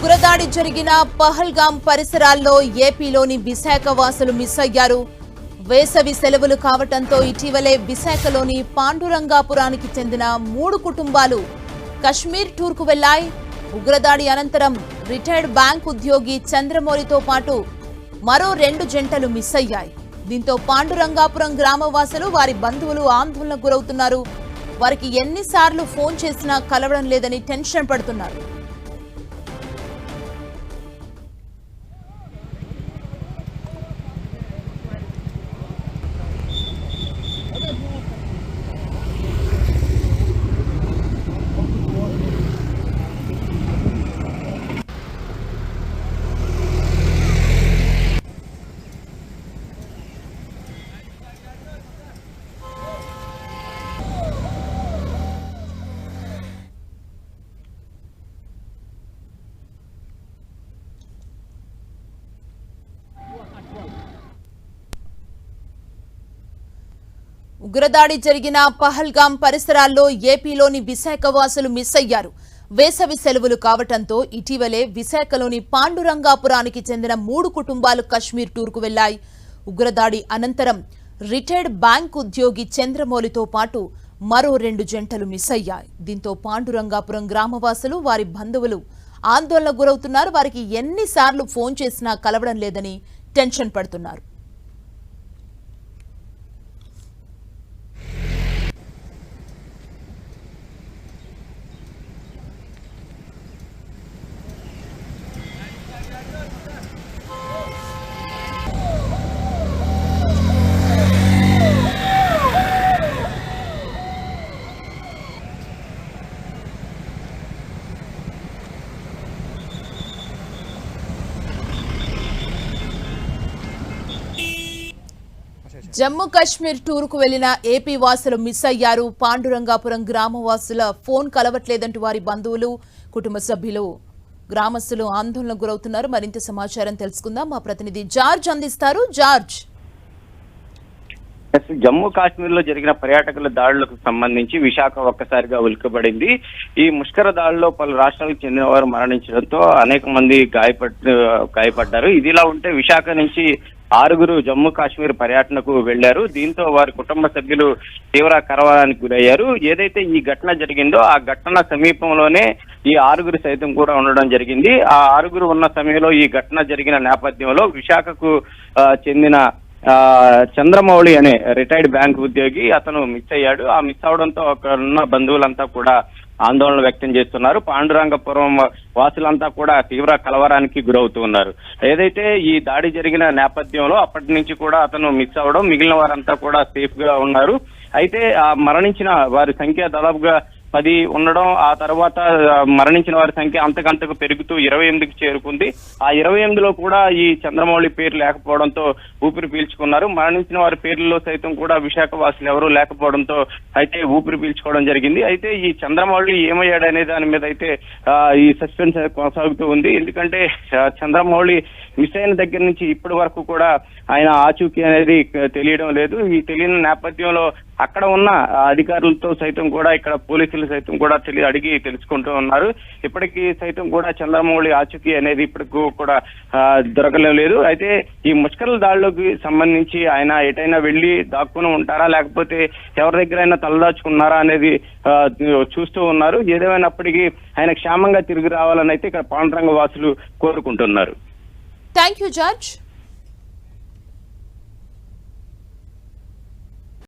ఉగ్రదాడి జరిగిన పహల్గాం పరిసరాల్లో ఏపీలోని విశాఖ వాసులు మిస్ అయ్యారు. వేసవి సెలవులు కావటంతో ఇటీవలే విశాఖలోని పాండురంగాపురానికి చెందిన మూడు కుటుంబాలు కశ్మీర్ టూర్కు వెళ్ళాయి ఉగ్రదాడి అనంతరం రిటైర్డ్ బ్యాంక్ ఉద్యోగి చంద్రమౌళితో పాటు మరో రెండు జంటలు మిస్ అయ్యాయి. దీంతో పాండురంగాపురం గ్రామవాసులు వారి బంధువులు ఆందోళనకు గురవుతున్నారు. వారికి ఎన్నిసార్లు ఫోన్ చేసినా కలవడం లేదని టెన్షన్ పడుతున్నారు. ఉగ్రదాడి జరిగిన పహల్గాం పరిసరాల్లో ఏపీలోని విశాఖ వాసులు మిస్ అయ్యారు. వేసవి సెలవులు కావటంతో ఇటీవలే విశాఖలోని పాండురంగాపురానికి చెందిన మూడు కుటుంబాలు కశ్మీర్ టూర్కు వెళ్ళాయి ఉగ్రదాడి అనంతరం రిటైర్డ్ బ్యాంక్ ఉద్యోగి చంద్రమౌళితో పాటు మరో రెండు జంటలు మిస్ అయ్యాయి. దీంతో పాండురంగాపురం గ్రామవాసులు వారి బంధువులు ఆందోళన గురవుతున్నారు. వారికి ఎన్నిసార్లు ఫోన్ చేసినా కలవడం లేదని టెన్షన్ పడుతున్నారు. జమ్మూ కాశ్మీర్ టూర్కు వెళ్ళిన ఏపీ వాసులు మిస్ అయ్యారు. పాండురంగాపురం గ్రామవాసుల ఫోన్ కలవట్లేదంటూ వారి బంధువులు కుటుంబ సభ్యులు. గ్రామస్తులు ఆందోళనకు గురవుతున్నారు. మరింత సమాచారం తెలుసుకుందాం. మా ప్రతినిధి జార్జ్ అందిస్తారు. జార్జ్. జమ్మూ కాశ్మీర్లో జరిగిన పర్యాటకుల దాడులకు సంబంధించి విశాఖ ఒక్కసారిగా ఉలికబడింది ఈ ముష్కర దాడిలో పలు రాష్ట్రాలకు చెందిన వారు మరణించడంతో అనేక మంది గాయపడ్ గాయపడ్డారు. ఇదిలా ఉంటే విశాఖ నుంచి ఆరుగురు జమ్మూ కాశ్మీర్ పర్యటనకు వెళ్ళారు దీంతో వారి కుటుంబ సభ్యులు తీవ్ర కరవానికి గురయ్యారు. ఏదైతే ఈ ఘటన జరిగిందో ఆ ఘటన సమీపంలోనే ఈ ఆరుగురు సైతం కూడా ఉండడం జరిగింది. ఆ ఆరుగురు ఉన్న సమయంలో ఈ ఘటన జరిగిన నేపథ్యంలో విశాఖకు చెందిన చంద్రమౌళి అనే రిటైర్డ్ బ్యాంక్ ఉద్యోగి అతను మిస్ అయ్యాడు. ఆ మిస్ అవడంతో అక్కడ ఉన్న బంధువులంతా కూడా ఆందోళన వ్యక్తం చేస్తున్నారు. పాండురంగపురం వాసులంతా కూడా తీవ్ర కలవరానికి గురవుతూ ఉన్నారు. ఏదైతే ఈ దాడి జరిగిన నేపథ్యంలో అప్పటి నుంచి కూడా అతను మిస్ అవ్వడం మిగిలిన వారంతా కూడా సేఫ్గా ఉన్నారు. అయితే ఆ మరణించిన వారి సంఖ్య దాదాపుగా పది ఉండడం ఆ తర్వాత మరణించిన వారి సంఖ్య అంతకంతకు పెరుగుతూ ఇరవై ఎనిమిదికి చేరుకుంది. ఆ ఇరవై ఎనిమిదిలో కూడా ఈ చంద్రమౌళి పేరు లేకపోవడంతో ఊపిరి పీల్చుకున్నారు. మరణించిన వారి పేర్లలో సైతం కూడా విశాఖ వాసులు ఎవరూ లేకపోవడంతో అయితే ఊపిరి పీల్చుకోవడం జరిగింది. అయితే ఈ చంద్రమౌళి ఏమయ్యాడనే దాని మీద అయితే ఆ, ఈ సస్పెన్స్ కొనసాగుతూ ఉంది. ఎందుకంటే చంద్రమౌళి మిస్ అయిన దగ్గర నుంచి ఇప్పటి వరకు కూడా ఆయన ఆచూకీ అనేది తెలియడం లేదు. ఈ తెలియని నేపథ్యంలో అక్కడ ఉన్న అధికారులతో సైతం కూడా ఇక్కడ పోలీసులు సైతం కూడా తెలియ అడిగి తెలుసుకుంటూ ఉన్నారు. ఇప్పటికీ సైతం కూడా చంద్రమౌళి ఆచూకీ అనేది ఇప్పటికి కూడా దొరకడం లేదు. అయితే ఈ ముష్కరుల దాడిలోకి సంబంధించి ఆయన ఎటైనా వెళ్ళి దాక్కుని ఉంటారా? లేకపోతే ఎవరి దగ్గర అయినా తలదాచుకున్నారా అనేది చూస్తూ ఉన్నారు. ఏదేమైనప్పటికీ ఆయన క్షేమంగా తిరిగి రావాలని అయితే ఇక్కడ పాండురంగ వాసులు కోరుకుంటున్నారు. Thank you, Judge.